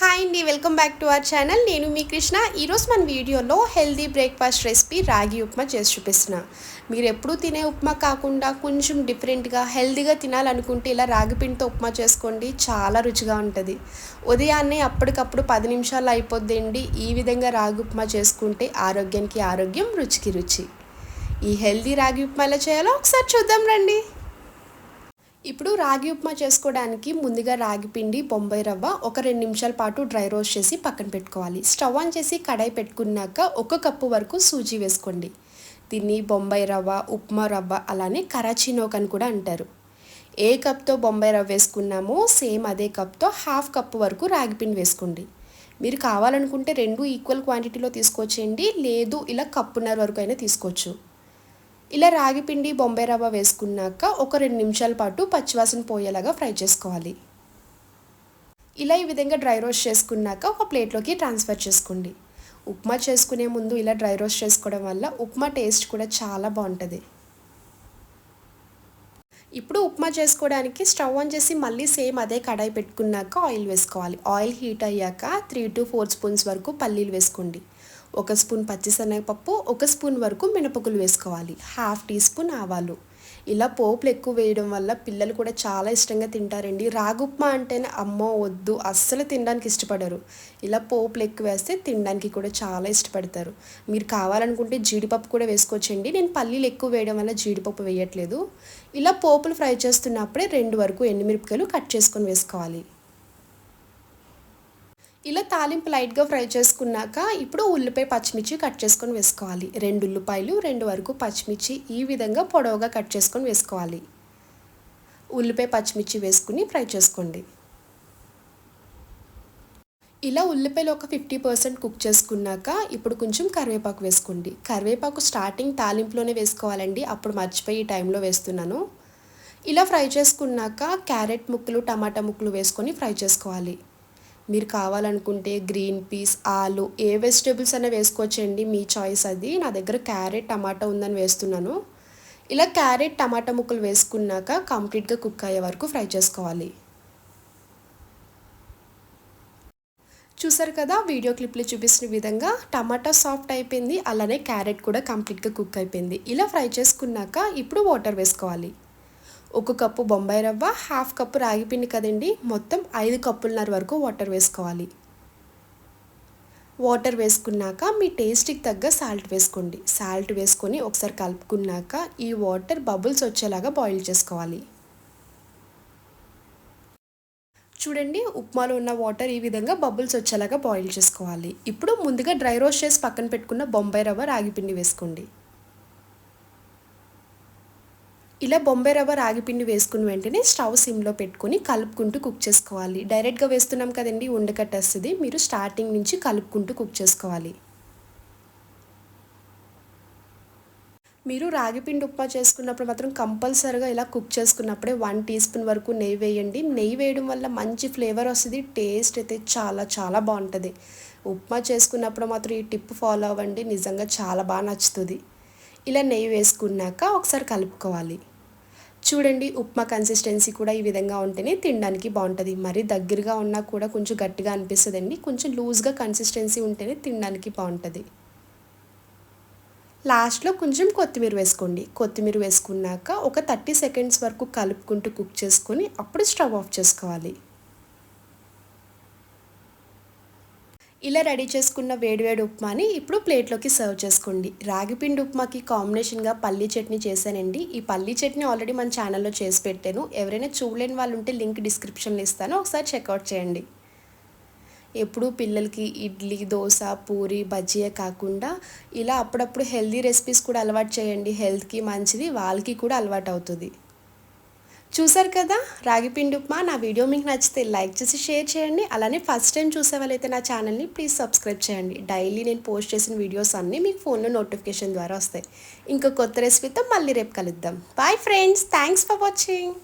Hi అండి welcome back to our channel నేను మీ కృష్ణ. ఈరోజు మన వీడియోలో హెల్దీ బ్రేక్ఫాస్ట్ రెసిపీ రాగి ఉప్మా చేసి చూపిస్తున్నా. మీరు ఎప్పుడూ తినే ఉప్మా కాకుండా కొంచెం డిఫరెంట్గా హెల్దీగా తినాలనుకుంటే ఇలా రాగి పిండితో ఉప్మా చేసుకోండి చాలా రుచిగా ఉంటుంది. ఉదయాన్నే అప్పటికప్పుడు పది నిమిషాలు అయిపోద్దండి. ఈ విధంగా రాగి ఉప్మా చేసుకుంటే ఆరోగ్యానికి ఆరోగ్యం రుచికి రుచి. ఈ హెల్దీ రాగి ఉప్మా ఎలా చేయాలో ఒకసారి చూద్దాం రండి. ఇప్పుడు రాగి ఉప్మా చేసుకోవడానికి ముందుగా రాగి పిండి బొంబాయి రవ్వ ఒక రెండు నిమిషాల పాటు డ్రై రోస్ట్ చేసి పక్కన పెట్టుకోవాలి. స్టవ్ ఆన్ చేసి కడాయి పెట్టుకున్నాక ఒక కప్పు వరకు సూజీ వేసుకోండి. దీన్ని బొంబాయి రవ్వ ఉప్మా రవ్వ అలానే కరాచీ నోక్ అని కూడా అంటారు. ఏ కప్తో బొంబాయి రవ్వ వేసుకున్నామో సేమ్ అదే కప్తో హాఫ్ కప్పు వరకు రాగి పిండి వేసుకోండి. మీరు కావాలనుకుంటే రెండు ఈక్వల్ క్వాంటిటీలో తీసుకోవచ్చండి లేదు ఇలా కప్పున్నర వరకు అయినా తీసుకోవచ్చు. ఇలా రాగి పిండి బొంబాయి రవ్వ వేసుకున్నాక ఒక రెండు నిమిషాల పాటు పచ్చివాసన పోయేలాగా ఫ్రై చేసుకోవాలి. ఇలా ఈ విధంగా డ్రై రోస్ట్ చేసుకున్నాక ఒక ప్లేట్లోకి ట్రాన్స్ఫర్ చేసుకోండి. ఉప్మా చేసుకునే ముందు ఇలా డ్రై రోస్ట్ చేసుకోవడం వల్ల ఉప్మా టేస్ట్ కూడా చాలా బాగుంటుంది. ఇప్పుడు ఉప్మా చేసుకోవడానికి స్టవ్ ఆన్ చేసి మళ్ళీ సేమ్ అదే కడాయి పెట్టుకున్నాక ఆయిల్ వేసుకోవాలి. ఆయిల్ హీట్ అయ్యాక త్రీ టు ఫోర్ స్పూన్స్ వరకు పల్లీలు వేసుకోండి. ఒక స్పూన్ పచ్చిశనగపప్పు ఒక స్పూన్ వరకు మినపగులు వేసుకోవాలి. హాఫ్ టీ స్పూన్ ఆవాలు. ఇలా పోపులు ఎక్కువ వేయడం వల్ల పిల్లలు కూడా చాలా ఇష్టంగా తింటారండి. రాగుప్మా అంటేనే అమ్మో వద్దు. అస్సలు తినడానికి ఇష్టపడరు. ఇలా పోపులు ఎక్కువ వేస్తే తినడానికి కూడా చాలా ఇష్టపడతారు. మీరు కావాలనుకుంటే జీడిపప్పు కూడా వేసుకోవచ్చండి. నేను పల్లీలు ఎక్కువ వేయడం వల్ల జీడిపప్పు వేయట్లేదు. ఇలా పోపులు ఫ్రై చేస్తున్నప్పుడే రెండు వరకు ఎండుమిరపకాయలు కట్ చేసుకొని వేసుకోవాలి. ఇలా తాలింపు లైట్గా ఫ్రై చేసుకున్నాక ఇప్పుడు ఉల్లిపాయ పచ్చిమిర్చి కట్ చేసుకొని వేసుకోవాలి. రెండు ఉల్లిపాయలు రెండు వరకు పచ్చిమిర్చి ఈ విధంగా పొడవుగా కట్ చేసుకొని వేసుకోవాలి. ఉల్లిపాయ పచ్చిమిర్చి వేసుకుని ఫ్రై చేసుకోండి. ఇలా ఉల్లిపాయలు ఒక ఫిఫ్టీ పర్సెంట్ కుక్ చేసుకున్నాక ఇప్పుడు కొంచెం కరివేపాకు వేసుకోండి. కరివేపాకు స్టార్టింగ్ తాలింపులోనే వేసుకోవాలండి. అప్పుడు మర్చిపోయి ఈ టైంలో వేస్తున్నాను. ఇలా ఫ్రై చేసుకున్నాక క్యారెట్ ముక్కలు టమాటా ముక్కలు వేసుకొని ఫ్రై చేసుకోవాలి. మీరు కావాలనుకుంటే గ్రీన్ పీస్ ఆలు ఏ వెజిటేబుల్స్ అయినా వేసుకోవచ్చండి. మీ చాయిస్ అది. నా దగ్గర క్యారెట్ టమాటా ఉందని వేస్తున్నాను. ఇలా క్యారెట్ టమాటా ముక్కలు వేసుకున్నాక కంప్లీట్గా కుక్ అయ్యే వరకు ఫ్రై చేసుకోవాలి. చూసారు కదా వీడియో క్లిప్లో చూపిస్తున్న విధంగా టమాటా సాఫ్ట్ అయిపోయింది. అలానే క్యారెట్ కూడా కంప్లీట్గా కుక్ అయిపోయింది. ఇలా ఫ్రై చేసుకున్నాక ఇప్పుడు వాటర్ వేసుకోవాలి. ఒక కప్పు బొంబాయి రవ్వ హాఫ్ కప్పు రాగి పిండి కదండి. మొత్తం ఐదు కప్పులన్నర వరకు వాటర్ వేసుకోవాలి. వాటర్ వేసుకున్నాక మీ టేస్ట్కి తగ్గ సాల్ట్ వేసుకోండి. సాల్ట్ వేసుకొని ఒకసారి కలుపుకున్నాక ఈ వాటర్ బబుల్స్ వచ్చేలాగా బాయిల్ చేసుకోవాలి. చూడండి ఉప్మాలో ఉన్న వాటర్ ఈ విధంగా బబుల్స్ వచ్చేలాగా బాయిల్ చేసుకోవాలి. ఇప్పుడు ముందుగా డ్రై రోస్ట్ చేసి పక్కన పెట్టుకున్న బొంబాయి రవ్వ రాగి పిండి వేసుకోండి. ఇలా బొంబే రవ్వ రాగిపిండి వేసుకున్న వెంటనే స్టవ్ సిమ్లో పెట్టుకొని కలుపుకుంటూ కుక్ చేసుకోవాలి. డైరెక్ట్గా వేస్తున్నాం కదండి ఉండకట్టేస్తుంది మీరు స్టార్టింగ్ నుంచి కలుపుకుంటూ కుక్ చేసుకోవాలి. మీరు రాగిపిండి ఉప్మా చేసుకున్నప్పుడు మాత్రం కంపల్సరీగా ఇలా కుక్ చేసుకున్నప్పుడే వన్ టీ స్పూన్ వరకు నెయ్యి వేయండి. నెయ్యి వేయడం వల్ల మంచి ఫ్లేవర్ వస్తుంది టేస్ట్ అయితే చాలా చాలా బాగుంటుంది. ఉప్మా చేసుకున్నప్పుడు మాత్రం ఈ టిప్ ఫాలో అవ్వండి. నిజంగా చాలా బాగా నచ్చుతుంది. ఇలా నెయ్యి వేసుకున్నాక ఒకసారి కలుపుకోవాలి. చూడండి ఉప్మా కన్సిస్టెన్సీ కూడా ఈ విధంగా ఉంటేనే తినడానికి బాగుంటుంది. మరీ దగ్గరగా ఉన్నా కూడా కొంచెం గట్టిగా అనిపిస్తుందండి. కొంచెం లూజ్గా కన్సిస్టెన్సీ ఉంటేనే తినడానికి బాగుంటుంది. లాస్ట్లో కొంచెం కొత్తిమీర వేసుకోండి. కొత్తిమీర వేసుకున్నాక ఒక థర్టీ సెకండ్స్ వరకు కలుపుకుంటూ కుక్ చేసుకొని అప్పుడు స్టవ్ ఆఫ్ చేసుకోవాలి. ఇలా రెడీ చేసుకున్న వేడివేడి ఉప్మాని ఇప్పుడు ప్లేట్లోకి సర్వ్ చేసుకోండి. రాగిపిండి ఉప్మాకి కాంబినేషన్గా పల్లీ చట్నీ చేశానండి. ఈ పల్లీ చట్నీ ఆల్రెడీ మన ఛానల్లో చేసి పెట్టాను. ఎవరైనా చూడలేని వాళ్ళు ఉంటే లింక్ డిస్క్రిప్షన్లో ఇస్తాను. ఒకసారి చెక్అవుట్ చేయండి. ఎప్పుడూ పిల్లలకి ఇడ్లీ దోశ పూరి బజ్జీయే కాకుండా ఇలా అప్పుడప్పుడు హెల్దీ రెసిపీస్ కూడా అలవాటు చేయండి. హెల్త్కి మంచిది వాళ్ళకి కూడా అలవాటు అవుతుంది. చూసారు కదా? రాగిపిండి ఉప్మా. నా వీడియో మీకు నచ్చితే లైక్ చేసి షేర్ చేయండి. అలానే ఫస్ట్ టైం చూసే వాళ్ళైతే నా ఛానల్ని ప్లీజ్ సబ్స్క్రైబ్ చేయండి. డైలీ నేను పోస్ట్ చేసిన వీడియోస్ అన్నీ మీకు ఫోన్లో నోటిఫికేషన్ ద్వారా వస్తాయి. ఇంకా కొత్త రెసిపీతో మళ్ళీ రేపు కలుద్దాం. Bye friends thanks for watching